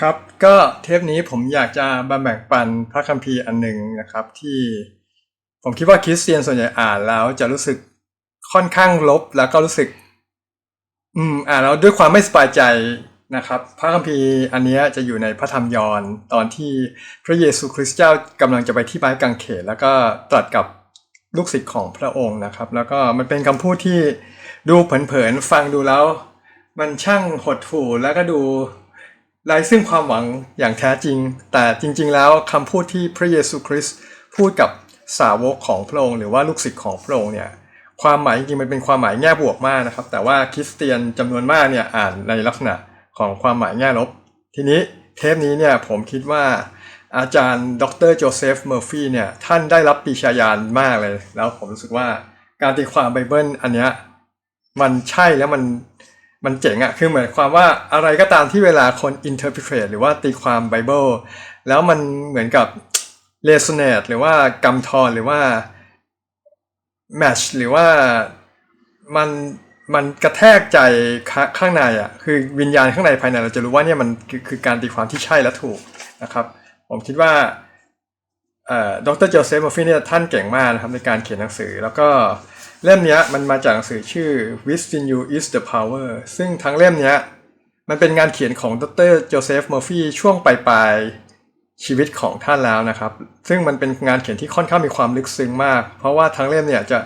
ครับก็เทปนี้ผมอยากจะมาแบ่งปันพระคัมภีร์อันหนึ่งนะครับที่ผมคิดว่าคริสเตียนส่วนใหญ่อ่านแล้วจะรู้สึกค่อนข้างลบแล้วก็รู้สึก อืมอ่านแล้วด้วยความไม่สบายใจนะครับ พระคัมภีร์อันนี้จะอยู่ในพระธรรมยอห์นตอนที่พระเยซูคริสต์เจ้ากำลังจะไปที่ไม้กางเขนแล้วก็ตรัสกับลูกศิษย์ของพระองค์นะครับ แล้วก็มันเป็นคำพูดที่ดูเผินๆฟังดูแล้ว มันช่างหดหู่แล้วก็ดู ไร้ซึ่งความหวังอย่างแท้จริง แต่จริง ๆ แล้วคำพูดที่พระเยซูคริสต์พูดกับสาวกของพระองค์หรือว่าลูกศิษย์ของพระองค์เนี่ยความหมายจริงๆมันเป็นความหมายแง่บวกมากนะครับ แต่ว่าคริสเตียนจำนวนมากเนี่ยอ่านในลักษณะของความหมายแง่ลบ ทีนี้เทปนี้เนี่ยผมคิดว่าอาจารย์ดรโจเซฟเมอร์ฟี่เนี่ยท่านได้รับปีชาญาณมากเลย แล้วผมรู้สึกว่าการตีความไบเบิลอันเนี้ยมันใช่แล้วมัน มันเจ๋งอะคือเหมือนความว่าอะไรก็ตามที่เวลาคน interpret หรือว่าตีความไบเบิลแล้วมันเหมือนกับ resonate หรือว่ากำทอนหรือว่า match หรือว่ามันมันกระแทกใจข้าข้างในอะคือวิญญาณข้างในภายในเราจะรู้ว่าเนี่ยมันคือคือการตีความที่ใช่และถูกนะครับ ผมคิดว่าเอ่อดรโจเซฟมอฟฟี่เนี่ยท่านเก่งมากนะครับในการเขียนหนังสือแล้วก็ เล่มนี้มันมาจากหนังสือชื่อ Within You is the Power ซึ่งทั้งเล่มนี้มันเป็นงานเขียนของดรโจเซฟมอฟฟี่ช่วงปลายๆชีวิตของท่านแล้วนะครับ ซึ่งมันเป็นงานเขียนที่ค่อนข้างมีความลึกซึ้งมาก เพราะว่าทั้งเล่มเนี่ยจะ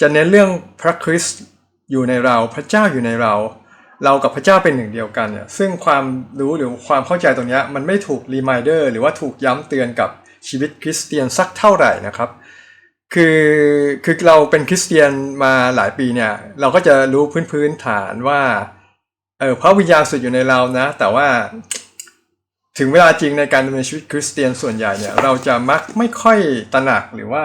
จะเน้นเรื่องพระคริสต์อยู่ในเราพระเจ้าอยู่ในเรา เรากับพระเจ้าเป็นหนึ่งเดียวกันเนี่ยซึ่งความรู้หรือความเข้าใจตรงนี้มันไม่ถูกรีมายเดอร์หรือว่าถูกย้ำเตือนกับชีวิตคริสเตียนสักเท่าไหร่นะครับ คือคือเราเป็นคริสเตียนมาหลายปีเนี่ย เราก็จะรู้พื้นพื้นฐานว่าเออพระวิญญาณสุดอยู่ในเรานะ แต่ว่าถึงเวลาจริงในการดำเนินชีวิตคริสเตียนส่วนใหญ่เนี่ย เราจะมักไม่ค่อยตระหนักหรือว่า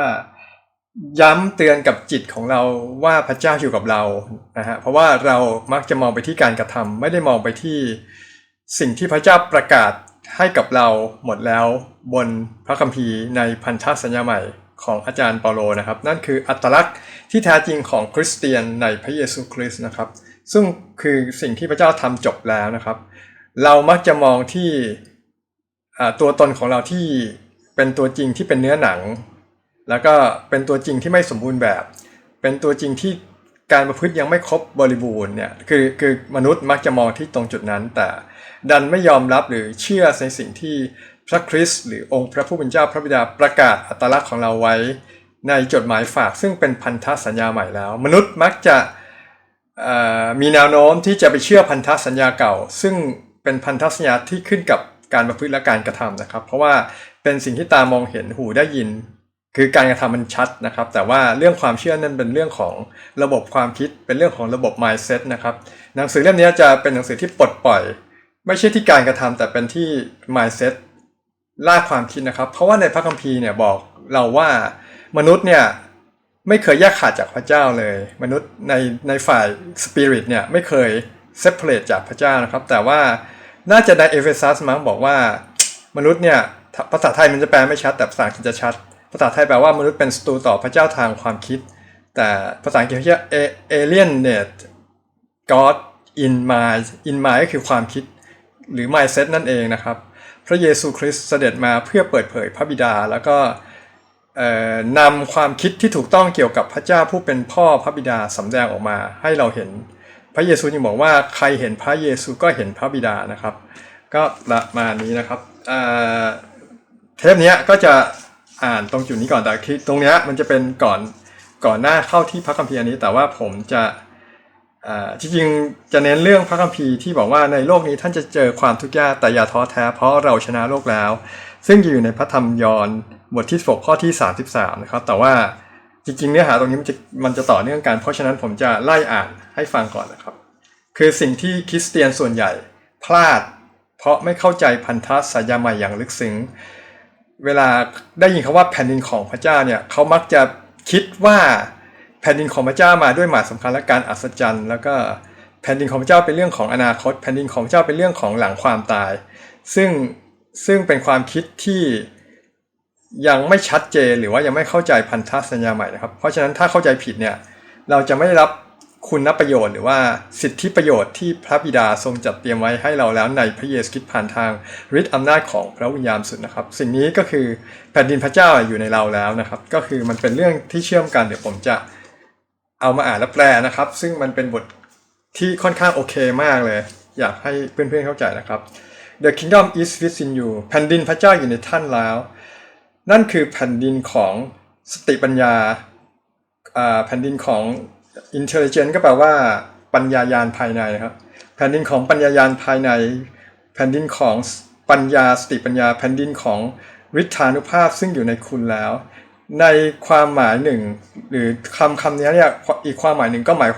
ย้ำเตือนกับจิตของเราว่าพระเจ้าอยู่กับเรานะฮะเพราะว่าเรามักจะมองไปที่การกระทำไม่ได้มองไปที่สิ่งที่พระเจ้าประกาศให้กับเราหมดแล้วบนพระคัมภีร์ในพันธสัญญาใหม่ ของอาจารย์เปาโลนะครับ นั่นคืออัตลักษณ์ที่แท้จริงของคริสเตียนในพระเยซูคริสต์นะครับ ซึ่งคือสิ่งที่พระเจ้าทำจบแล้วนะครับ เรามักจะมองที่ตัวตนของเราที่เป็นตัวจริงที่เป็นเนื้อหนัง แล้วก็เป็นตัวจริงที่ไม่สมบูรณ์แบบ เป็นตัวจริงที่การประพฤติยังไม่ครบบริบูรณ์เนี่ยคือคือมนุษย์มักจะมองที่ตรงจุดนั้น แต่ดันไม่ยอมรับหรือเชื่อในสิ่งที่ พระคริสต์หรือองค์พระผู้เป็นเจ้าพระบิดาประกาศอัตลักษณ์ของเราไว้ ในจดหมายฝากซึ่งเป็นพันธสัญญาใหม่แล้ว มนุษย์มักจะมีแนวโน้มที่จะไปเชื่อพันธสัญญาเก่า ซึ่งเป็นพันธสัญญาที่ขึ้นกับการประพฤติและการกระทำนะครับ เพราะว่าเป็นสิ่งที่ตามองเห็นหูได้ยิน คือการกระทำมันชัดนะครับ แต่ว่าเรื่องความเชื่อนั้นเป็นเรื่องของระบบความคิดเป็นเรื่องของระบบ mindset นะครับหนังสือเล่มนี้จะเป็นหนังสือที่ปลดปล่อย ไม่ใช่ที่การกระทำแต่เป็นที่ mindset ล่าความคิดนะครับ เพราะว่าในพระคัมภีร์เนี่ยบอกเราว่ามนุษย์เนี่ยไม่เคยแยกขาดจากพระเจ้าเลย มนุษย์ในในฝ่ายสปิริตเนี่ยไม่เคย separate จากพระเจ้านะครับ แต่ว่าน่าจะในเอเฟซัสมั้งบอกว่ามนุษย์เนี่ยภาษาไทยมันจะแปลไม่ชัด แต่ภาษาอังกฤษจะชัด ภาษาไทยแปลว่ามนุษย์เป็นศัตรูต่อพระเจ้าทางความคิด แต่ภาษาอังกฤษเรียก alienate God in mind in mind ก็คือความคิดหรือ mindset นั่นเองนะครับ พระเยซูคริสต์เสด็จมาเพื่อเปิดเผยพระบิดา แล้วก็นำความคิดที่ถูกต้องเกี่ยวกับพระเจ้าผู้เป็นพ่อพระบิดาสำแดงออกมาให้เราเห็น พระเยซูยังบอกว่าใครเห็นพระเยซูก็เห็นพระบิดานะครับ ก็ประมาณนี้นะครับเทปนี้ก็จะอ่านตรงจุดนี้ก่อนแต่ตรงนี้มันจะเป็นก่อนก่อนหน้าเข้าที่พระคัมภีร์นี้แต่ว่าผมจะ จริงๆจะเน้นเรื่องพระคัมภีร์ที่บอกว่าในโลกนี้ท่านจะเจอความทุกข์ยากแต่อย่าท้อแท้เพราะเราชนะโลกแล้ว ซึ่งอยู่ในพระธรรมยอห์นบทที่6ข้อที่ 33 นะครับ แต่ว่าจริงๆเนื้อหาตรงนี้มันจะมันจะต่อเนื่องกัน เพราะฉะนั้นผมจะไล่อ่านให้ฟังก่อนนะครับ คือสิ่งที่คริสเตียนส่วนใหญ่พลาด เพราะไม่เข้าใจพันธสัญญาใหม่อย่างลึกซึ้งเวลาได้ยินคาว่าแผ่นดินของพระเจ้าเนี่ยเขามักจะคิดว่า แผ่นดินของพระเจ้ามาด้วยหมายสำคัญและการอัศจรรย์ แล้วก็แผ่นดินของพระเจ้าเป็นเรื่องของอนาคต แผ่นดินของพระเจ้าเป็นเรื่องของหลังความตาย ซึ่งซึ่งเป็นความคิดที่ยังไม่ชัดเจนหรือว่ายังไม่เข้าใจพันธสัญญาใหม่นะครับ เพราะฉะนั้นถ้าเข้าใจผิดเนี่ยเราจะไม่ได้รับคุณนประโยชน์หรือว่าสิทธิประโยชน์ที่พระบิดาทรงจัดเตรียมไว้ให้เราแล้วในพระเยซูคริสต์ผ่านทางฤทธิ์อำนาจของพระวิญญาณสุดนะครับ สิ่งนี้ก็คือแผ่นดินพระเจ้าอยู่ในเราแล้วนะครับ ก็คือมันเป็นเรื่องที่เชื่อมกันเดี๋ยวผมจะ เอามาอ่านและแปลนะครับ ซึ่งมันเป็นบทที่ค่อนข้างโอเคมากเลย อยากให้เพื่อนๆเข้าใจนะครับ The kingdom is within you แผ่นดินพระเจ้าอยู่ในท่านแล้ว นั่นคือแผ่นดินของสติปัญญาแผ่นดินของ intelligent ก็แปลว่าปัญญายาณภายในครับ แผ่นดินของปัญญายาณภายใน แผ่นดินของปัญญาสติปัญญา แผ่นดินของฤทธานุภาพซึ่งอยู่ในคุณแล้ว ในความหมายหนึ่ง หรือคำคำนี้เนี่ยอีกความหมายหนึ่งก็หมาย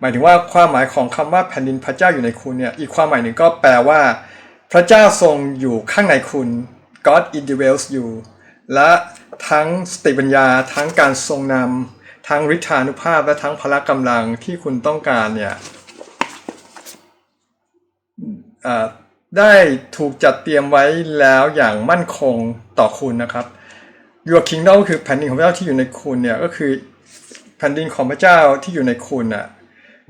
หมายถึงว่าความหมายของคำว่าแผ่นดินพระเจ้าอยู่ในคุณเนี่ยอีกความหมายหนึ่งก็แปลว่า พระเจ้าทรงอยู่ข้างในคุณ God indwells you และทั้งสติปัญญา ทั้งการทรงนำทั้งฤทธานุภาพและทั้งพละกำลังที่คุณต้องการเนี่ยได้ถูกจัดเตรียมไว้แล้วอย่างมั่นคงต่อคุณนะครับ Your kingdom ก็คือแผ่นดินของพระเจ้าที่อยู่ในคุณเนี่ยก็คือแผ่นดินของพระเจ้าที่อยู่ในคุณน่ะ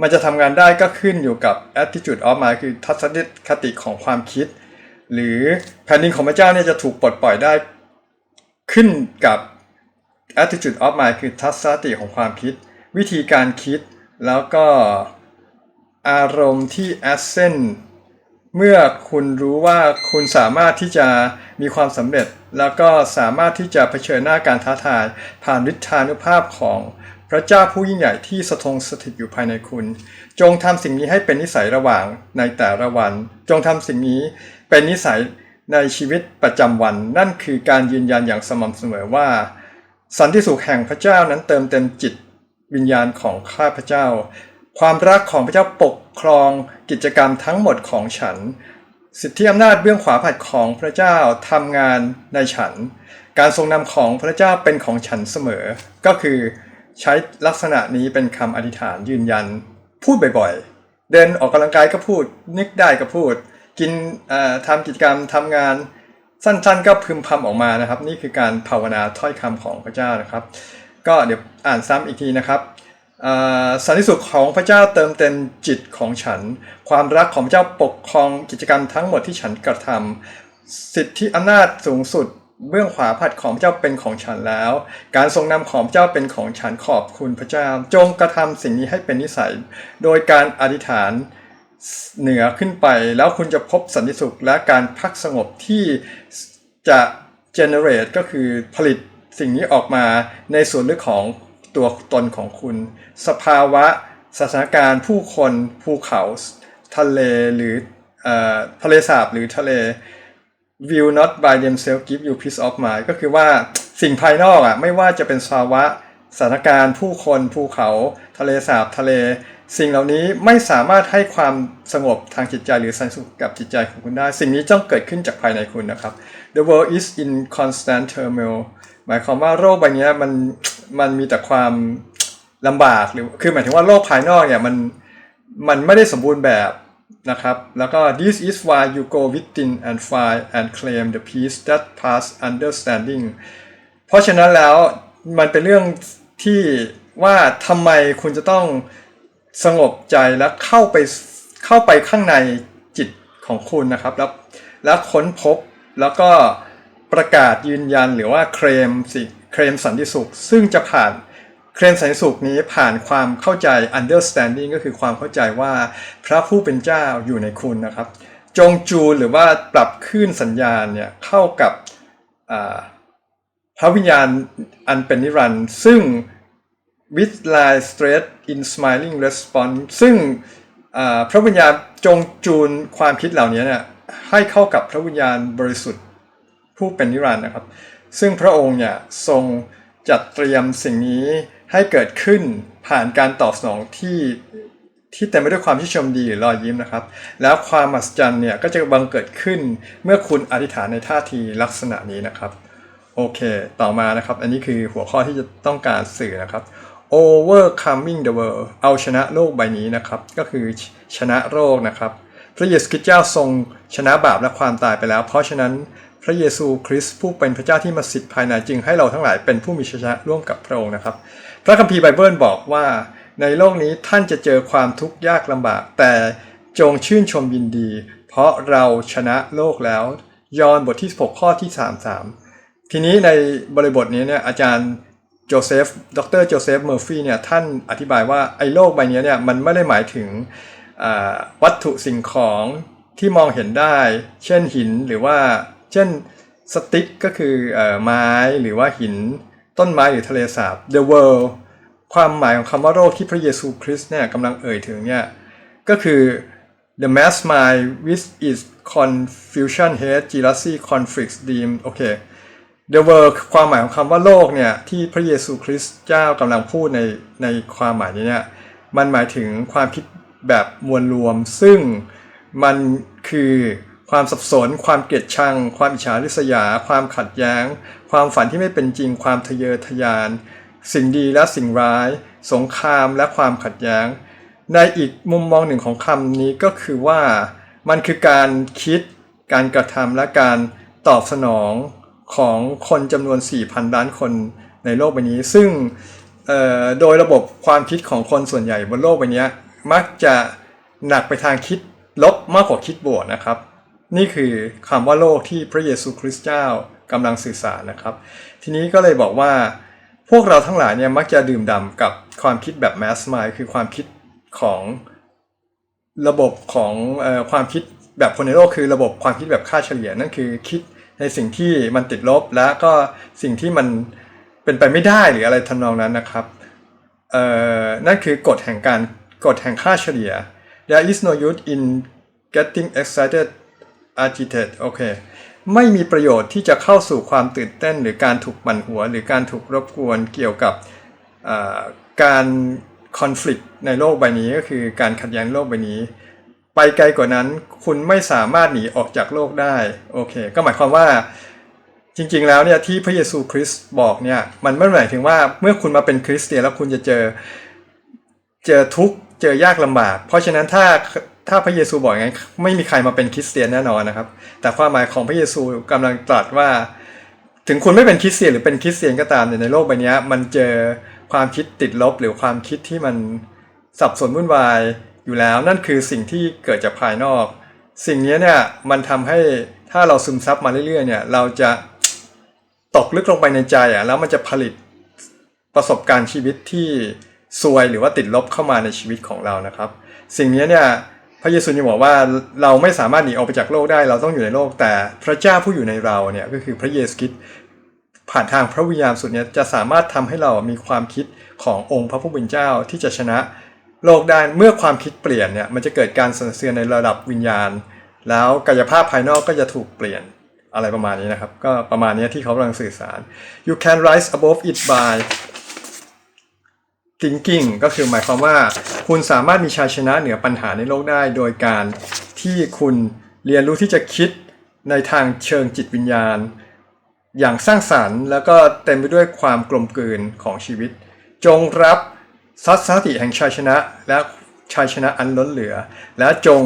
มันจะทำงานได้ก็ขึ้นอยู่กับ attitude of mind คือทัศนคติของความคิด หรือแผ่นดินของพระเจ้าเนี่ยจะถูกปลดปล่อยได้ขึ้นกับ attitude of mind คือทัศนคติของความคิด วิธีการคิดแล้วก็อารมณ์ที่ accent เมื่อคุณรู้ว่าคุณสามารถที่จะมีความสำเร็จ แล้วก็สามารถที่จะเผชิญหน้าการท้าทาย ผ่านฤทธานุภาพของพระเจ้าผู้ยิ่งใหญ่ที่สถงสถิตอยู่ภายในคุณ จงทำสิ่งนี้ให้เป็นนิสัยระหว่างในแต่ละวัน จงทำสิ่งนี้เป็นนิสัยในชีวิตประจำวัน นั่นคือการยืนยันอย่างสม่ำเสมอว่า สันติสุขแห่งพระเจ้านั้นเติมเต็มจิตวิญญาณของข้าพเจ้า ความรักของพระเจ้าปก ครองกิจกรรมทั้งหมดของฉัน สิทธิอำนาจเบื้องขวาผัดของพระเจ้าทำงานในฉัน การทรงนำของพระเจ้าเป็นของฉันเสมอ ก็คือใช้ลักษณะนี้เป็นคำอธิษฐานยืนยัน พูดบ่อยๆ เดินออกกำลังกายก็พูด นึกได้ก็พูด กินทำกิจกรรมทำงานสั้นๆ ก็พึมพำออกมานะครับ นี่คือการภาวนาถ้อยคำของพระเจ้านะครับ ก็เดี๋ยวอ่านซ้ำอีกทีนะครับ สันติสุขของพระเจ้าเติมเต็มจิตของฉัน ความรักของพระเจ้าปกครองกิจกรรมทั้งหมดที่ฉันกระทำสิทธิอำนาจสูงสุดเบื้องขวาผัดของพระเจ้าเป็นของฉันแล้ว การทรงนำของพระเจ้าเป็นของฉันขอบคุณพระเจ้า จงกระทำสิ่งนี้ให้เป็นนิสัย โดยการอธิษฐานเหนือขึ้นไป แล้วคุณจะพบสันติสุขและการพักสงบที่จะ generate ก็คือผลิตสิ่งนี้ออกมาในส่วนลึกของ ตัวตนของคุณ สภาวะสถานการณ์ผู้คนภูเขาทะเลหรือทะเลสาบหรือทะเล will not by themselves give you peace of mind ก็คือว่าสิ่งภายนอกอะไม่ว่าจะเป็นสภาวะสถานการณ์ผู้คนภูเขาทะเลสาบทะเล สิ่งเหล่านี้ไม่สามารถให้ความสงบทางจิตใจหรือสันสุขกับจิตใจของคุณได้ สิ่งนี้ต้องเกิดขึ้นจากภายในคุณนะครับ The world is in constant turmoil หมายความว่าโรคใบนี้ยมันมันมีแต่ความลำบากหรือคือหมายถึงว่าโลกภายนอกเนี่ยมันมันไม่ได้สมบูรณ์แบบนะครับ แล้วก็ this is why you go within and find and claim the peace that pass understanding เพราะฉะนั้นแล้วมันเป็นเรื่องที่ว่าทำไมคุณจะต้องสงบใจและเข้าไปเข้าไปข้างในจิตของคุณนะครับ แล้วแล้วค้นพบแล้วก็ ประกาศยืนยันหรือว่าเคลมสิเคลมสันติสุข ซึ่งจะผ่านเคลมสันติสุขนี้ผ่านความเข้าใจ understanding ก็คือความเข้าใจว่าพระผู้เป็นเจ้าอยู่ในคุณนะครับ จงจูนหรือว่าปรับคลื่นสัญญาณเนี่ยเข้ากับพระวิญญาณอันเป็นนิรันดร์ซึ่ง with lie straight in smiling response ซึ่งพระวิญญาณจงจูนความคิดเหล่านี้เนี่ยให้เข้ากับพระวิญญาณบริสุทธิ์ ผู้เป็นนิรันดร์นะครับ ซึ่งพระองค์เนี่ยทรงจัดเตรียมสิ่งนี้ให้เกิดขึ้นผ่านการตอบสนองที่ที่เต็มไปด้วยความชื่นชมดีหรือรอยยิ้มนะครับ แล้วความมหัศจรรย์เนี่ยก็จะบังเกิดขึ้นเมื่อคุณอธิษฐานในท่าทีลักษณะนี้นะครับ โอเค ต่อมานะครับ อันนี้คือหัวข้อที่จะต้องการสื่อนะครับ overcoming the world เอาชนะโลกใบนี้นะครับ ก็คือชนะโรคนะครับ พระเยซูคริสต์เจ้าทรงชนะบาปและความตายไปแล้ว เพราะฉะนั้น พระเยซูคริสต์ผู้เป็นพระเจ้าที่มาสิทธิ์ภายในจึงให้เราทั้งหลายเป็นผู้มีชัยชนะร่วมกับพระองค์นะครับ พระคัมภีร์ไบเบิลบอกว่า ในโลกนี้ท่านจะเจอความทุกข์ยากลำบาก แต่จงชื่นชมยินดี เพราะเราชนะโลกแล้ว ยอห์นบทที่ 16 ข้อที่ 33 ทีนี้ในบริบทนี้เนี่ยอาจารย์โจเซฟ ดรโจเซฟ เมอร์ฟี่เนี่ยท่านอธิบายว่าไอ้โลกใบนี้เนี่ยมันไม่ได้หมายถึงวัตถุสิ่งของที่มองเห็นได้ เช่นหินหรือว่า เช่นสติ๊กก็คืออไม้หรือว่าหิน ต้นไม้หรือทะเลสาบ the world ความหมายของคำว่าโลกที่พระเยซูคริสต์เนี่ยกำลังเอ่ยถึงเนี่ยก็คือ the mass mind with its confusion hate jealousy conflicts dream โอเค the world ความหมายของคำว่าโลกเนี่ยที่พระเยซูคริสต์เจ้ากำลังพูดในในความหมายนี้เนี่ยมันหมายถึงความคิดแบบมวลรวมซึ่งมันคือ ความสับสน ความเกลียดชัง ความอิจฉาริษยา ความขัดแย้ง ความฝันที่ไม่เป็นจริง ความทะเยอทะยาน สิ่งดีและสิ่งร้าย สงครามและความขัดแย้ง ในอีกมุมมองหนึ่งของคำนี้ก็คือว่า มันคือการคิด การกระทำและการตอบสนองของคนจำนวน 4,000 ล้านคนในโลกใบนี้ ซึ่งโดยระบบความคิดของคนส่วนใหญ่บนโลกใบนี้มักจะหนักไปทางคิดลบมากกว่าคิดบวกนะครับ นี่คือคำว่าโลกที่พระเยซูคริสต์เจ้ากำลังสื่อสารนะครับ ทีนี้ก็เลยบอกว่า พวกเราทั้งหลายเนี่ยมักจะดื่มด่ำกับความคิดแบบแมสไมล์คือความคิดของระบบของอความคิดแบบคนในโลกคือระบบความคิดแบบค่าเฉลี่ยนั่นคือคิดในสิ่งที่มันติดลบและก็สิ่งที่มันเป็นไปไม่ได้หรืออะไรทำนองนั้นนะครับเอ่อนั่นคือกฎแห่งการกฎแห่งค่าเฉลี่ย there is no use in getting excited agitate โอเค ไม่มีประโยชน์ที่จะเข้าสู่ความตื่นเต้น หรือการถูกบั่นหัว หรือการถูกรบกวนเกี่ยวกับการคอน FLICT ในโลกใบนี้ก็คือการขัดแย้งโลกใบนี้ ไปไกลกว่านั้นคุณไม่สามารถหนีออกจากโลกได้โอเค ก็หมายความว่าจริงๆแล้วเนี่ยที่พระเยซูคริสต์บอกเนี่ยมันไม่หมายถึงว่าเมื่อคุณมาเป็นคริสเตียนแล้วคุณจะเจอเจอทุกข์เจอยากลำบาก เพราะฉะนั้นถ้า ถ้าพระเยซูบอกองั้นไม่มีใครมาเป็นคริสเตียนแน่นอนนะครับ แต่ความหมายของพระเยซูกำลังตรัสว่า ถึงคุณไม่เป็นคริสเตียนหรือเป็นคริสเตียนก็ตามเนี่ยในโลกใบนี้มันเจอความคิดติดลบหรือความคิดที่มันสับสนวุ่นวายอยู่แล้ว นั่นคือสิ่งที่เกิดจากภายนอก สิ่งนี้เนี่ยมันทำให้ถ้าเราซึมซับมาเรื่อยๆเนี่ยเราจะตกลึกลงไปในใจอะแล้วมันจะผลิตประสบการณ์ชีวิตที่ซวยหรือว่าติดลบเข้ามาในชีวิตของเรานะครับ สิ่งนี้เนี่ย พระเยซูยังบอกว่าเราไม่สามารถหนีออกไปจากโลกได้เราต้องอยู่ในโลก แต่พระเจ้าผู้อยู่ในเราเนี่ยก็คือพระเยซูคริสต์ผ่านทางพระวิญญาณสุดเนี่ยจะสามารถทำให้เรามีความคิดขององค์พระผู้เป็นเจ้าที่จะชนะโลกได้เมื่อความคิดเปลี่ยนเนี่ยมันจะเกิดการสั่นเทือนในระดับวิญญาณ แล้วกายภาพภายนอกก็จะถูกเปลี่ยนอะไรประมาณนี้นะครับ ก็ประมาณนี้ที่เขากำลังสื่อสาร you can rise above it by thinking ก็คือหมายความว่า คุณสามารถมีชัยชนะเหนือปัญหาในโลกได้ โดยการที่คุณเรียนรู้ที่จะคิดในทางเชิงจิตวิญญาณ อย่างสร้างสรรค์แล้วก็เต็มไปด้วยความกลมกลืนของชีวิต จงรับสัสติแห่งชัยชนะ และชัยชนะอันล้นเหลือ และจง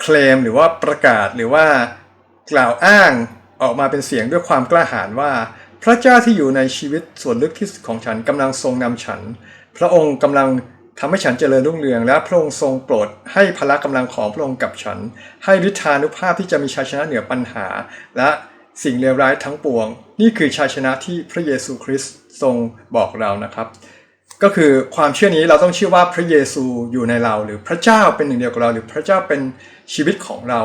เคลมหรือว่าประกาศหรือว่ากล่าวอ้างออกมาเป็นเสียงด้วยความกล้าหาญว่า พระเจ้าที่อยู่ในชีวิตส่วนลึกที่สุดของฉันกำลังทรงนำฉัน พระองค์กำลังทำให้ฉันเจริญรุ่งเรือง และพระองค์ทรงโปรดให้พละกำลังของพระองค์กับฉัน ให้ฤทธานุภาพที่จะมีชัยชนะเหนือปัญหา และสิ่งเลวร้ายทั้งปวง นี่คือชัยชนะที่พระเยซูคริสต์ทรงบอกเรานะครับ ก็คือความเชื่อนี้เราต้องเชื่อว่าพระเยซูอยู่ในเรา หรือพระเจ้าเป็นหนึ่งเดียวกับเรา หรือพระเจ้าเป็นชีวิตของเรา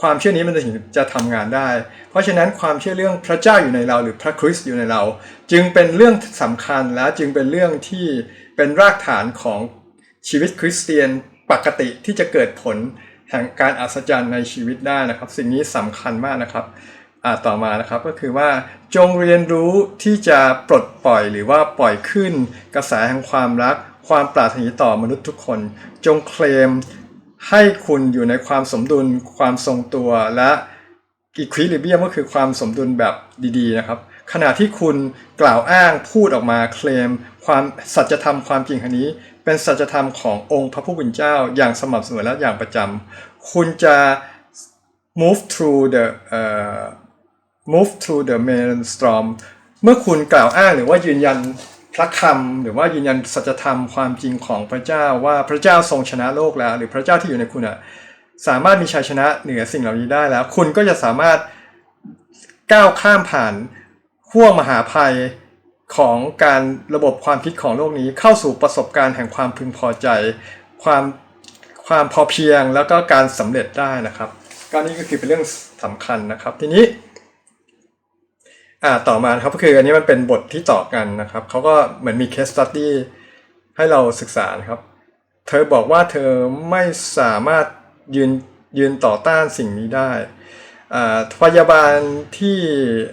ความเชื่อนี้มันถึงจะทำงานได้ เพราะฉะนั้นความเชื่อเรื่องพระเจ้าอยู่ในเรา หรือพระคริสต์อยู่ในเรา จึงเป็นเรื่องสำคัญและจึงเป็นเรื่องที่เป็นรากฐานของชีวิตคริสเตียนปกติที่จะเกิดผลแห่งการอัศจรรย์ในชีวิตได้นะครับ สิ่งนี้สำคัญมากนะครับอ่าต่อมานะครับก็คือว่าจงเรียนรู้ที่จะปลดปล่อยหรือว่าปล่อยขึ้นกระแสแห่งความรัก ความปรารถนาต่อมนุษย์ทุกคน จงเคลม ให้คุณอยู่ในความสมดุลความทรงตัวและอีควิลิเบียมก็คือความสมดุลแบบดีๆนะครับ ขณะที่คุณกล่าวอ้างพูดออกมาเคลม ความสัจธรรมความจริงอันนี้ เป็นสัจธรรมขององค์พระผู้เป็นเจ้าอย่างสม่ำเสมอและอย่างประจำคุณจะ move through the เอ่อ move through the mainstorm เมื่อคุณกล่าวอ้างหรือว่ายืนยัน ระคำหรือว่ายืนยันสัจธรรมความจริงของพระเจ้าว่าพระเจ้าทรงชนะโลกแล้ว หรือพระเจ้าที่อยู่ในคุณอะสามารถมีชัยชนะเหนือสิ่งเหล่านี้ได้แล้ว คุณก็จะสามารถก้าวข้ามผ่านห่วงมหาภัยของการระบบความคิดของโลกนี้เข้าสู่ประสบการณ์แห่งความพึงพอใจ ความความพอเพียงแล้วก็การสำเร็จได้นะครับก็นี่ก็คือเป็นเรื่องสำคัญนะครับ ทีนี้ อ่าต่อมาครับก็คืออันนี้มันเป็นบทที่ต่อกันนะครับเขาก็เหมือนมี case study ให้เราศึกษานะครับ เธอบอกว่าเธอไม่สามารถยืนยืนต่อต้านสิ่งนี้ได้อ่าพยาบาลที่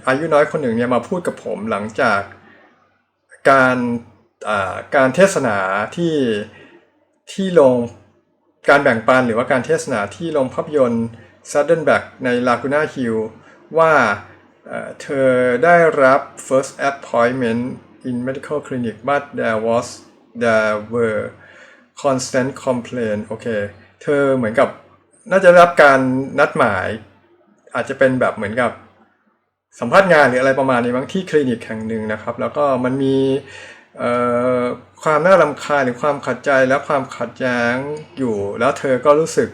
อายุน้อยคนหนึ่งเนี่ยมาพูดกับผมหลังจากการอ่าการเทศนาที่ที่ลงการแบ่งปันหรือว่าการเทศนาที่ลงภาพยนตร์ Sudden Back ใน Laguna Hill ว่า เธอได้รับ first appointment in medical clinic but there was there were constant complaint โอเค เธอเหมือนกับน่าจะรับการนัดหมาย อาจจะเป็นแบบเหมือนกับสัมภาษณ์งานหรืออะไรประมาณนี้บางที่คลินิกแห่งหนึ่งนะครับ แล้วก็มันมีความน่ารำคาญหรือความขัดใจและความขัดแย้งอยู่ แล้วเธอก็รู้สึก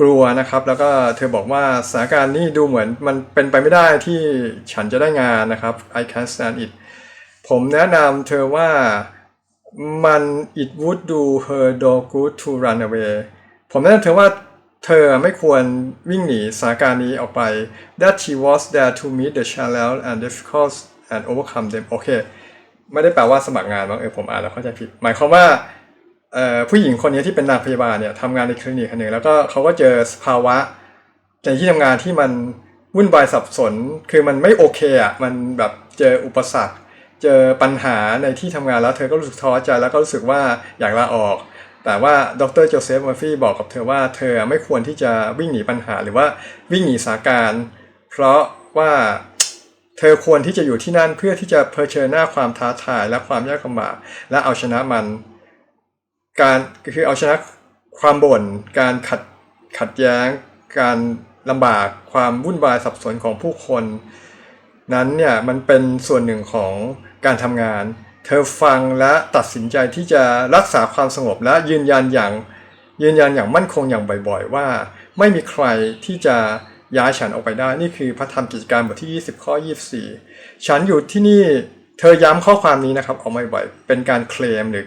กลัวนะครับ แล้วก็เธอบอกว่าสถานการณ์นี้ดูเหมือนมันเป็นไปไม่ได้ที่ฉันจะได้งานนะครับ I can't stand it ผมแนะนำเธอว่ามัน it would do her no good to run away ผมแนะนำเธอว่าเธอไม่ควรวิ่งหนีสถานการณ์นี้ออกไป that she was there to meet the challenge and difficult and overcome them โอเค ไม่ได้แปลว่าสมัครงานบ้างเออผมอ่านแล้วเข้าใจผิด หมายความว่า ผู้หญิงคนนี้ที่เป็นนางพยาบาลเนี่ยทำงานในคลินิกแห่งหนึ่งแล้วก็เขาก็เจอสภาวะในที่ทำงานที่มันวุ่นวายสับสน คือมันไม่โอเคอะมันแบบเจออุปสรรค เจอปัญหาในที่ทำงานแล้วเธอก็รู้สึกท้อใจแล้วก็รู้สึกว่าอยากลาออก แต่ว่าดรโจเซฟมอร์ฟี่บอกกับเธอว่าเธอไม่ควรที่จะวิ่งหนีปัญหาหรือว่าวิ่งหนีสาการ เพราะว่าเธอควรที่จะอยู่ที่นั่นเพื่อที่จะเผชิญหน้าความท้าทายและความยากลำบากและเอาชนะมัน การคือเอาชนะความบ่น การขัดขัดแย้ง การลำบากความวุ่นวายสับสนของผู้คน นั้นเนี่ยมันเป็นส่วนหนึ่งของการทำงาน เธอฟังและตัดสินใจที่จะรักษาความสงบและยืนยันอย่างยืนยันอย่างมั่นคงอย่างบ่อยๆ ว่า ไม่มีใครที่จะย้ายฉันออกไปได้ นี่คือพระธรรมกิจการบทที่ 20 ข้อ 24 ฉันอยู่ที่นี่เธอย้ำข้อความนี้นะครับ เออกมาบ่อยเป็นการเคลมหรือ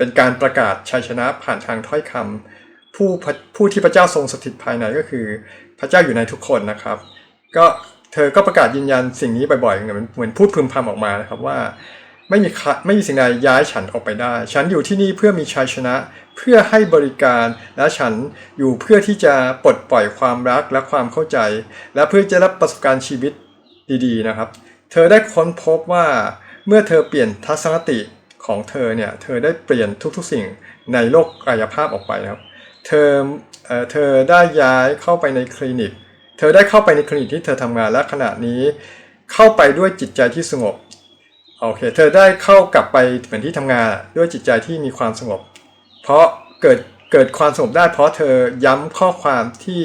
เป็นการประกาศชัยชนะผ่านทางถ้อยคำผู้ผู้ที่พระเจ้าทรงสถิตภายในก็คือ พระเจ้าอยู่ในทุกคนนะครับ ก็เธอก็ประกาศยืนยันสิ่งนี้บ่อยๆเหมือนเหมือนพูดพึมพำออกมานะครับว่าไม่มีครไม่มีสิ่งใดย้ายฉันออกไปได้ ฉันอยู่ที่นี่เพื่อมีชัยชนะ เพื่อให้บริการ และฉันอยู่เพื่อที่จะปลดปล่อยความรักและความเข้าใจ และเพื่อจะรับประสบการณ์ชีวิตดีๆนะครับ เธอได้ค้นพบว่าเมื่อเธอเปลี่ยนทัศนคติ ของเธอเนี่ยเธอได้เปลี่ยนทุกๆสิ่งในโลกกายภาพออกไปครับเธอเอ่อเธอได้ย้ายเข้าไปในคลินิก เธอได้เข้าไปในคลินิกที่เธอทำงานและขณะนี้ เข้าไปด้วยจิตใจที่สงบโอเคเธอได้เข้ากลับไปเหมือนที่ทำงานด้วยจิตใจที่มีความสงบ เพราะเกิดเกิดความสงบได้เพราะเธอย้ำข้อความที่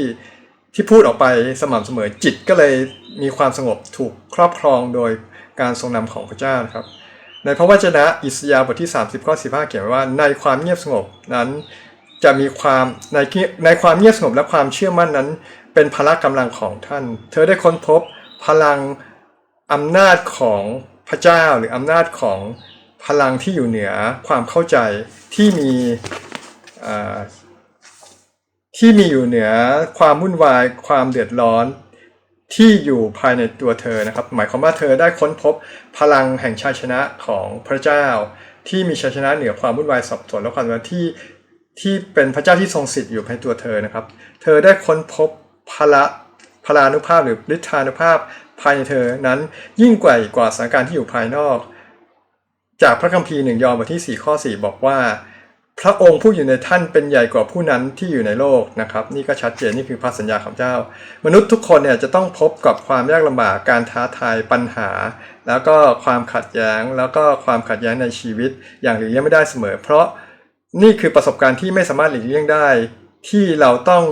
ที่พูดออกไปสม่ำเสมอจิตก็เลยมีความสงบถูกครอบครองโดยการทรงนำของพระเจ้านะครับ ในพระวจนะอิสยาห์บทที่ 30ข้อ15 เขียนไว้ว่าในความเงียบสงบนั้นจะมีความในในความเงียบสงบและความเชื่อมั่นนั้น เป็นพละกำลังของท่าน เธอได้ค้นพบพลังอำนาจของพระเจ้าหรืออำนาจของพลังที่อยู่เหนือความเข้าใจที่มีที่มีอยู่เหนือความวุ่นวายความเดือดร้อน ที่อยู่ภายในตัวเธอนะครับ หมายความว่าเธอได้ค้นพบพลังแห่งชัยชนะของพระเจ้า ที่มีชัยชนะเหนือความวุ่นวายสับสนและความที่ที่เป็นพระเจ้าที่ทรงสิทธิ์อยู่ภายในตัวเธอนะครับ เธอได้ค้นพบพละพลานุภาพหรือฤทธานุภาพภายในเธอนั้นยิ่งกว่ากว่าสถานการณ์ที่อยู่ภายนอก จากพระคัมภีร์หนึ่งยอห์นบทที่ 4 ข้อ 4 บอกว่า พระองค์ผู้อยู่ในท่านเป็นใหญ่กว่าผู้นั้นที่อยู่ในโลกนะครับ นี่ก็ชัดเจนนี่คือพระสัญญาของเจ้า มนุษย์ทุกคนเนี่ยจะต้องพบกับความยากลำบากการท้าทายปัญหา แล้วก็ความขัดแย้งแล้วก็ความขัดแย้งในชีวิต อย่างหลีกเลี่ยงไม่ได้เสมอ เพราะนี่คือประสบการณ์ที่ไม่สามารถหลีกเลี่ยงได้ ที่เราต้อง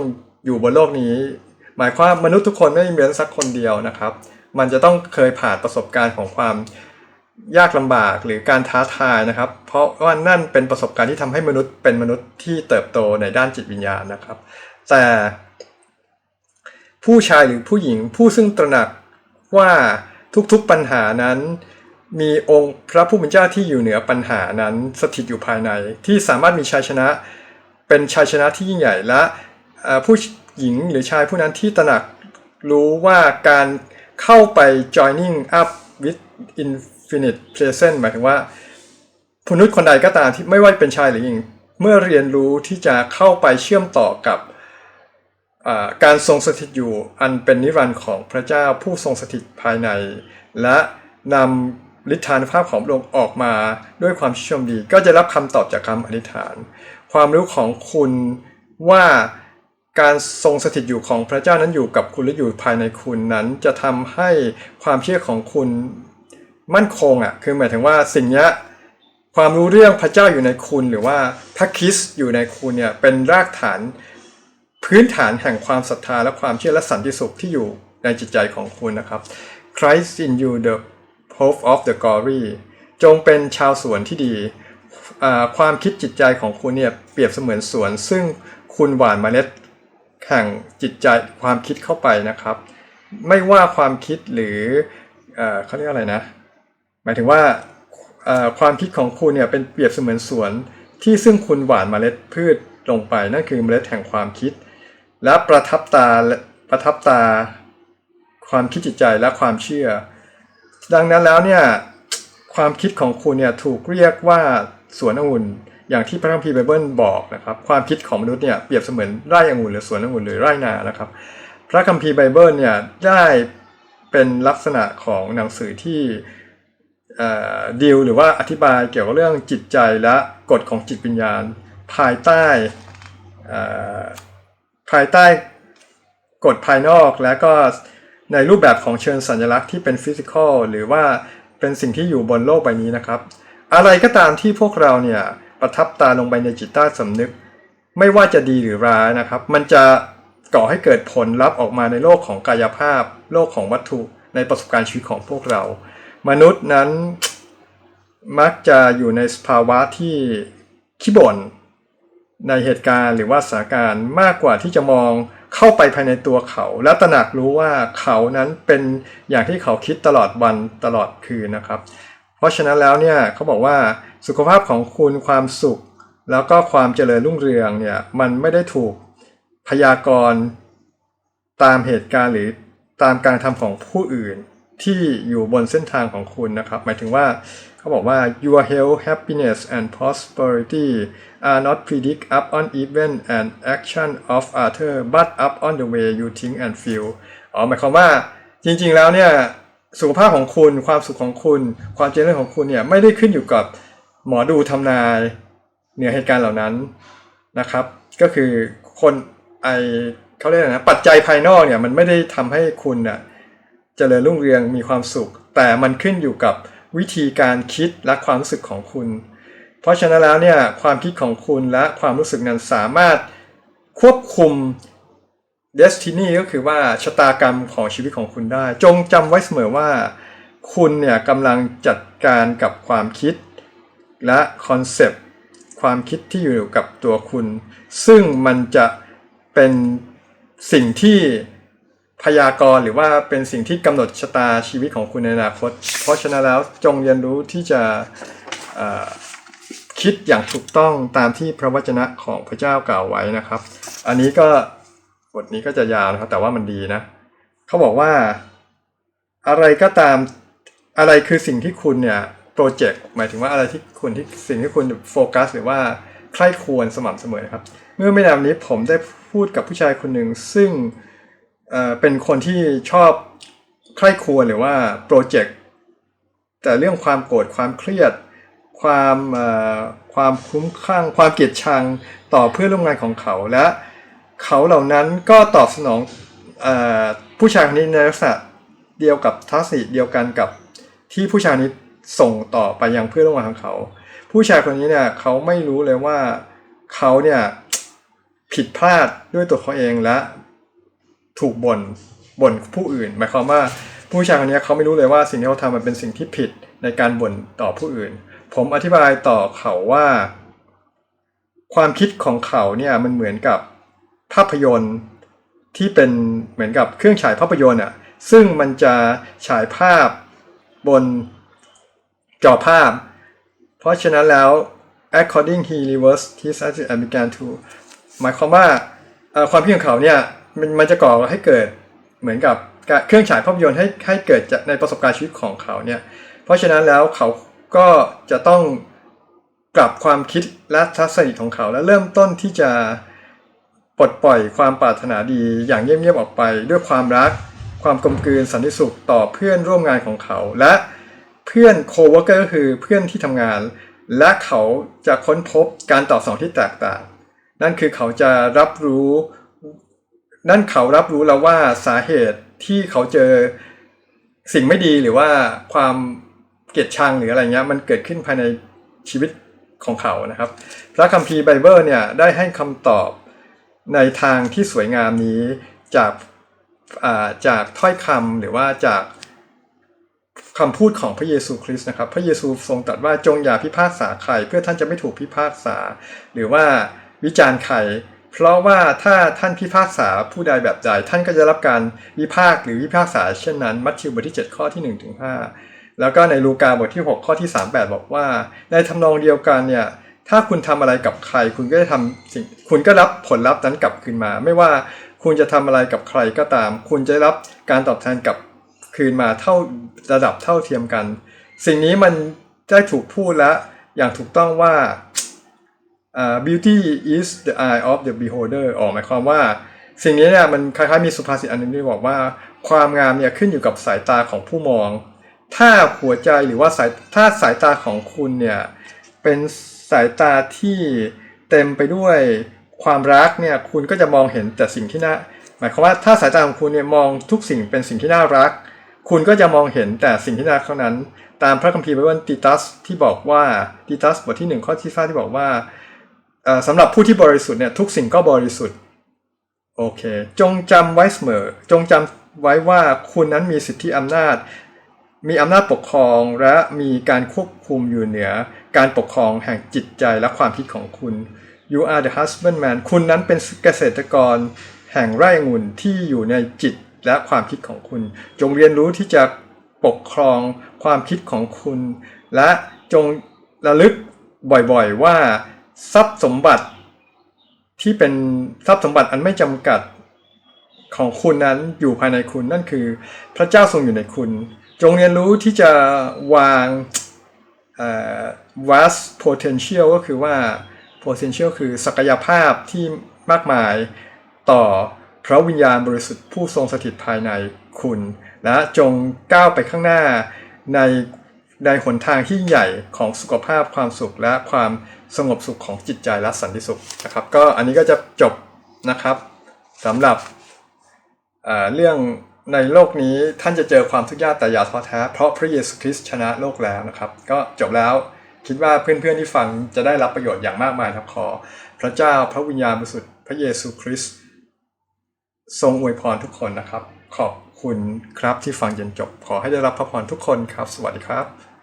อยู่บนโลกนี้ หมายความมนุษย์ทุกคนไม่มีเหมือนสักคนเดียวนะครับ มันจะต้องเคยผ่านประสบการณ์ของความ ยากลำบากหรือการท้าทายนะครับ เพราะว่านั่นเป็นประสบการณ์ที่ทำให้มนุษย์เป็นมนุษย์ที่เติบโตในด้านจิตวิญญาณนะครับ แต่ผู้ชายหรือผู้หญิงผู้ซึ่งตระหนักว่าทุกๆปัญหานั้น มีองค์พระผู้เป็นเจ้าที่อยู่เหนือปัญหานั้นสถิตอยู่ภายใน ที่สามารถมีชัยชนะเป็นชัยชนะที่ยิ่งใหญ่และผู้หญิงหรือชายผู้นั้นที่ตระหนักรู้ว่าการเข้าไป joining up with finite presence หมายถึงว่าผู้มนุษย์คนใดก็ตามที่ไม่ว่าเป็นชายหรือหญิง เมื่อเรียนรู้ที่จะเข้าไปเชื่อมต่อกับการทรงสถิตอยู่อันเป็นนิรันดร์ของพระเจ้าผู้ทรงสถิตภายใน และนำฤทธานุภาพของพระองค์ออกมาด้วยความชื่นชมดี ก็จะรับคำตอบจากคำอธิษฐาน ความรู้ของคุณว่าการทรงสถิตอยู่ของพระเจ้านั้นอยู่กับคุณและอยู่ภายในคุณนั้น จะทำให้ความเชื่อของคุณ มั่นคงอะคือหมายถึงว่าสิ่งนี้ความรู้เรื่องพระเจ้าอยู่ในคุณหรือว่าพระคิสอยู่ในคุณเนี่ยเป็นรากฐานพื้นฐานแห่งความศรัทธาและความเชื่อและสันติสุขที่อยู่ในจิตใจของคุณนะครับ Christ in you the hope of the glory จงเป็นชาวสวนที่ดี ความคิดจิตใจของคุณเนี่ยเปรียบเสมือนสวน ซึ่งคุณหว่านเมล็ดแห่งจิตใจความคิดเข้าไปนะครับ ไม่ว่าความคิดหรืออเขาเรียกอะไรนะ หมายถึงว่าความคิดของคุณเนี่ยเป็นเปรียบเสมือนสวน ที่ซึ่งคุณหว่านเมล็ดพืชลงไปนั่นคือเมล็ดแห่งความคิด และประทับตาประทับตาความคิดจิตใจและความเชื่อ ดังนั้นแล้วเนี่ยความคิดของคุณเนี่ยถูกเรียกว่าสวนองุ่นอย่างที่พระคัมภีร์ไบเบิลบอกนะครับความคิดของมนุษย์เนี่ยเปรียบเสมือนไร่องุ่นหรือสวนองุ่นหรือไร่นานะครับ พระคัมภีร์ไบเบิลเนี่ยได้เป็นลักษณะของหนังสือที่ ดีลหรือว่าอธิบายเกี่ยวกับเรื่องจิตใจและกฎของจิตวิญญาณ ภายใต้เอ่อภายใต้กฎภายนอกและก็ในรูปแบบของเชิงสัญลักษณ์ที่เป็นฟิสิกอลหรือว่าเป็นสิ่งที่อยู่บนโลกใบนี้นะครับ อะไรก็ตามที่พวกเราเนี่ยประทับตาลงไปในจิตใต้สำนึก ไม่ว่าจะดีหรือร้ายนะครับ มันจะก่อให้เกิดผลลัพธ์ออกมาในโลกของกายภาพ โลกของวัตถุในประสบการณ์ชีวิตของพวกเรา มนุษย์นั้นมักจะอยู่ในสภาวะที่ขี้บ่นในเหตุการณ์หรือว่าสถานการณ์มากกว่าที่จะมองเข้าไปภายในตัวเขา และตระหนักรู้ว่าเขานั้นเป็นอย่างที่เขาคิดตลอดวันตลอดคืนนะครับ เพราะฉะนั้นแล้วเนี่ยเขาบอกว่าสุขภาพของคุณความสุข แล้วก็ความเจริญรุ่งเรืองเนี่ยมันไม่ได้ถูกพยากรณ์ตามเหตุการณ์หรือตามการทำของผู้อื่น ที่อยู่บนเส้นทางของคุณนะครับ หมายถึงว่าเขาบอกว่า your health happiness and prosperity are not predict up on event and action of other but up on the way you think and feel อ๋อหมายความว่าจริงๆแล้วเนี่ยสุขภาพของคุณความสุขของคุณ ความเจริญของคุณเนี่ยไม่ได้ขึ้นอยู่กับหมอดูทำนายเหนือเหตุการณ์เหล่านั้นนะครับ ก็คือคนไอเขาเรียกอะไรนะปัจจัยภายนอกเนี่ยมันไม่ได้ทำให้คุณน่ะ เจริญรุ่งเรืองมีความสุข แต่มันขึ้นอยู่กับวิธีการคิดและความรู้สึกของคุณ เพราะฉะนั้นแล้วเนี่ยความคิดของคุณและความรู้สึกนั้นสามารถควบคุม destiny ก็คือว่าชะตากรรมของชีวิตของคุณได้ จงจำไว้เสมอว่า คุณเนี่ยกำลังจัดการกับความคิด และคอนเซปต์ความคิดที่อยู่กับตัวคุณ ซึ่งมันจะเป็นสิ่งที่ พยากรณ์หรือว่าเป็นสิ่งที่กำหนดชะตาชีวิตของคุณในอนาคต เพราะฉะนั้นแล้วจงเรียนรู้ที่จะคิดอย่างถูกต้องตามที่พระวจนะของพระเจ้ากล่าวไว้นะครับ อันนี้ก็บทนี้ก็จะยาวนะครับแต่ว่ามันดีนะเขาบอกว่าอะไรก็ตามอะไรคือสิ่งที่คุณเนี่ยโปรเจกต์หมายถึงว่าอะไรที่คุณที่สิ่งที่คุณโฟกัส หรือว่าใคร่ควรสม่ำเสมอครับ เมื่อไม่นานนี้ผมได้พูดกับผู้ชายคนหนึ่งซึ่ง เอ่อเป็นคนที่ชอบใคร่ครวญหรือว่าโปรเจกต์แต่เรื่องความโกรธความเครียด ความเอ่อความคุ้มคลั่งความเกลียดชังต่อเพื่อนร่วมงานของเขาและเขาเหล่านั้นก็ตอบสนองเออผู้ชายคนนี้ในลักษณะเดียวกับทัศนเดียวกันกับที่ผู้ชายนี้ส่งต่อไปยังเพื่อนร่วมงานของเขา ผู้ชายคนนี้เนี่ยเขาไม่รู้เลยว่าเขาเนี่ยผิดพลาดด้วยตัวเขาเองและ ถูกบ่นบ่นผู้อื่น หมายความว่าผู้ชายคนนี้เขาไม่รู้เลยว่าสิ่งที่เขาทำมันเป็นสิ่งที่ผิดในการบ่นต่อผู้อื่น ผมอธิบายต่อเขาว่า ความคิดของเขาเนี่ยมันเหมือนกับภาพยนตร์ที่เป็นเหมือนกับเครื่องฉายภาพยนตร์อะซึ่งมันจะฉายภาพบนจอภาพ เพราะฉะนั้นแล้ว according he reverse his attitude and began to หมายความว่าความคิดของเขาเนี่ย มันมันจะก่อให้เกิดเหมือนกับเครื่องฉายภาพยนตร์ให้ให้เกิดจากในประสบการณ์ชีวิตของเขาเนี่ย เพราะฉะนั้นแล้วเขาก็จะต้องกลับความคิดและทัศนคติของเขา และเริ่มต้นที่จะปลดปล่อยความปรารถนาดีอย่างเงียบๆออกไป ด้วยความรัก ความกลมกลืนสันติสุขต่อเพื่อนร่วมงานของเขา และเพื่อนโคเวอร์เกอร์ก็คือเพื่อนที่ทำงาน และเขาจะค้นพบการตอบสนองที่แตกต่าง นั่นคือเขาจะรับรู้ นั่นเขารับรู้แล้วว่าสาเหตุที่เขาเจอสิ่งไม่ดีหรือว่าความเกลียดชังหรืออะไรเงี้ยมันเกิดขึ้นภายในชีวิตของเขานะครับ พระคัมภีร์ไบเบิลเนี่ยได้ให้คำตอบในทางที่สวยงามนี้จากอ่าจากถ้อยคำหรือว่าจากคำพูดของพระเยซูคริสต์นะครับ พระเยซูทรงตรัสว่าจงอย่าพิพากษาใครเพื่อท่านจะไม่ถูกพิพากษา หรือว่าวิจารณ์ใคร เพราะว่าถ้าท่านพิพากษาผู้ใดแบบใด ท่านก็จะรับการวิพากษ์หรือวิพากษาเช่นนั้นมัทธิวบทที่ 7 ข้อที่1ถึง5แล้วก็ในลูกาบทที่ 6 ข้อที่ 38 บอกว่า ในทำนองเดียวกันเนี่ยถ้าคุณทำอะไรกับใคร คุณก็จะทำสิ่งคุณก็รับผลลัพธ์นั้นกลับคืนมา ไม่ว่าคุณจะทำอะไรกับใครก็ตาม คุณจะรับการตอบแทนกลับคืนมาเท่าระดับเท่าเทียมกัน สิ่งนี้มันได้ถูกพูดแล้อย่างถูกต้องว่า beauty is the eye of the beholder ออกหมายความว่า สิ่งนี้เนี่ยมันคล้ายๆมีสุภาษิตอันหนึงที่บอกว่า ความงามเนี่ยขึ้นอยู่กับสายตาของผู้มอง ถ้าหัวใจหรือว่าสายถ้าสายตาของคุณเนี่ยเป็นสายตาที่เต็มไปด้วยความรักเนี่ยคุณก็จะมองเห็นแต่สิ่งที่น่าหมายความว่าถ้าสายตาของคุณเนี่ยมองทุกสิ่งเป็นสิ่งที่น่ารัก คุณก็จะมองเห็นแต่สิ่งที่น่ารักเท่านั้น ตามพระคัมภีร์ไบเบิลติตัสที่บอกว่าติตัสบทที่หนึ่งข้อที่ห้าที่บอกว่า สำหรับผู้ที่บริสุทธิ์เนี่ยทุกสิ่งก็บริสุทธิ์โอเค จงจำไว้เสมอ จงจำไว้ว่าคุณนั้นมีสิทธิอำนาจ มีอำนาจปกครองและมีการควบคุมอยู่เหนือ การปกครองแห่งจิตใจและความคิดของคุณ you are the husbandman คุณนั้นเป็นเกษตรกร แห่งไร่องุ่นที่อยู่ในจิตและความคิดของคุณ จงเรียนรู้ที่จะปกครองความคิดของคุณ และจงระลึกบ่อยๆว่า ทรัพย์สมบัติที่เป็นทรัพย์สมบัติอันไม่จำกัดของคุณนั้นอยู่ภายในคุณนั่นคือ พระเจ้าทรงอยู่ในคุณ จงเรียนรู้ที่จะวางเอ่อ vast potential ก็คือว่า potential คือศักยภาพที่มากมายต่อพระวิญญาณบริสุทธิ์ผู้ทรงสถิตภายในคุณ และจงก้าวไปข้างหน้าในในหนทางที่ใหญ่ของสุขภาพความสุขและความ สงบสุขของจิตใจและสันติสุขนะครับ ก็อันนี้ก็จะจบนะครับสำหรับเอ่อเรื่องในโลกนี้ท่านจะเจอความทุกข์ยากแต่อย่าท้อแท้เพราะพระเยซูคริสต์ชนะโลกแล้วนะครับ ก็จบแล้วคิดว่าเพื่อนๆที่ฟังจะได้รับประโยชน์อย่างมากมายครับขอ พระเจ้าพระวิญญาณบริสุทธิ์พระเยซูคริสต์ทรงอวยพรทุกคนนะครับ ขอบคุณครับที่ฟังจนจบ ขอให้ได้รับพระพรทุกคนครับ สวัสดีครับ